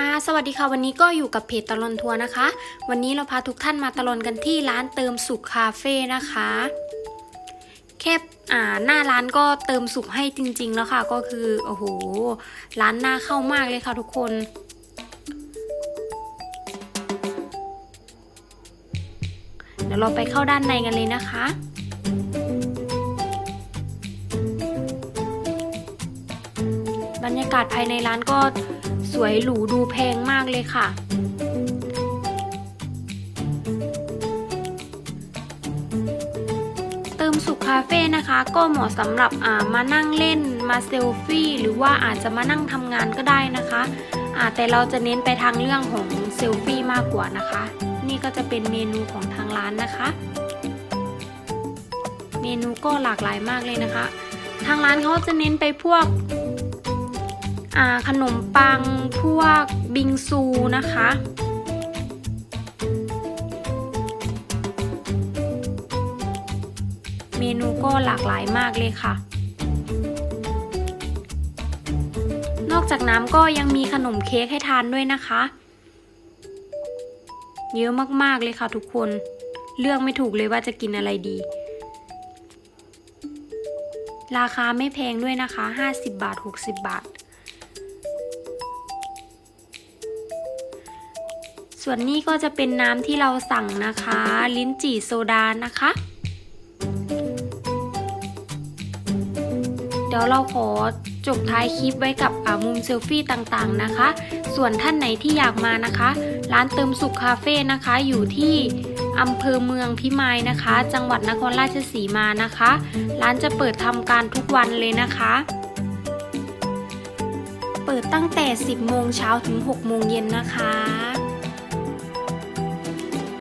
ค่ะ สวัสดีค่ะ วันนี้ก็อยู่กับเพจตลอนทัวร์นะคะ วันนี้เราพาทุกท่านมาตลอนกันที่ร้านเติมสุขคาเฟ่นะคะ แค่อ่าหน้าร้านก็เติมสุขให้จริง ๆ แล้วค่ะ ก็คือโอ้โหร้านน่าเข้ามากเลยค่ะทุกคนเดี๋ยวเราไปเข้าด้านในกันเลยนะคะ บรรยากาศภายในร้านก็สวยหรูดูแพงมากเลยค่ะ เติมสุขคาเฟ่นะคะ ก็เหมาะสำหรับอ่ามานั่งเล่นมาเซลฟี่ หรือว่าอาจจะมานั่งทำงานก็ได้นะคะอ่าแต่เราจะเน้นไปทางเรื่องของเซลฟี่มากกว่านะคะ นี่ก็จะเป็นเมนูของทางร้านนะคะ เมนูก็หลากหลายมากเลยนะคะ ทางร้านเขาจะเน้นไปพวก ขนมปังพวกบิงซูนะคะเมนูก็หลากหลายมากเลยค่ะ นอกจากน้ำก็ยังมีขนมเค้กให้ทานด้วยนะคะ เยอะมากๆเลยค่ะทุกคน เลือกไม่ถูกเลยว่าจะกินอะไรดี ราคาไม่แพงด้วยนะคะ 50 บาท 60 บาท ส่วนนี้ก็จะเป็นน้ำที่เราสั่งนะคะ ลิ้นจี่โซดานะคะ เดี๋ยวเราขอจบท้ายคลิปไว้กับมุมเซลฟี่ต่างๆนะคะ ส่วนท่านไหนที่อยากมานะคะ ร้านเติมสุขคาเฟ่นะคะ อยู่ที่อำเภอเมืองพิมายนะคะ จังหวัดนครราชสีมานะคะ ร้านจะเปิดทำการทุกวันเลยนะคะ เปิดตั้งแต่ 10 โมงเช้าถึง 6 โมงเย็นนะคะ